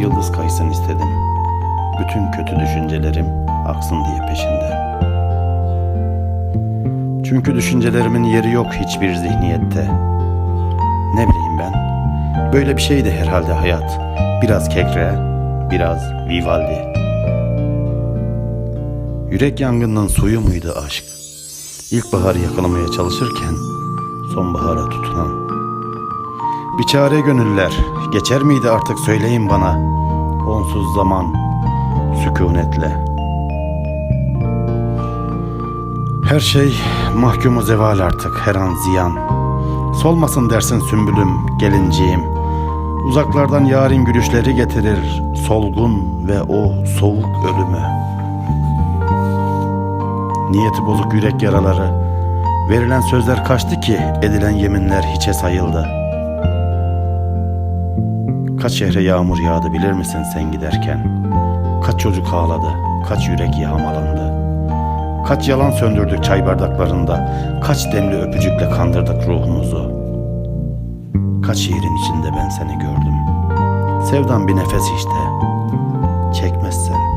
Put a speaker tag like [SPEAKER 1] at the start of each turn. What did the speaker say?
[SPEAKER 1] yıldız kaysın istedim. Bütün kötü düşüncelerim aksın diye peşinde. Çünkü düşüncelerimin yeri yok hiçbir zihniyette. Ne bileyim ben. Böyle bir şeydi herhalde hayat. Biraz kekre, biraz Vivaldi. Yürek yangının suyu muydu aşk? İlkbaharı yakalamaya çalışırken sonbahara tutunan. Bir çare gönüller, geçer miydi artık söyleyin bana. Onsuz zaman, sükunetle. Her şey mahkumu zeval artık her an ziyan. Solmasın dersin sümbülüm, gelinciğim. Uzaklardan yarın gülüşleri getirir solgun ve o soğuk ölümü. Niyeti bozuk yürek yaraları. Verilen sözler kaçtı ki edilen yeminler hiçe sayıldı. Kaç şehre yağmur yağdı bilir misin sen giderken? Kaç çocuk ağladı, kaç yürek yağmalandı. Kaç yalan söndürdük çay bardaklarında, kaç demli öpücükle kandırdık ruhumuzu. Kaç şiirin içinde ben seni gördüm. Sevdan bir nefes işte. Çekmezsen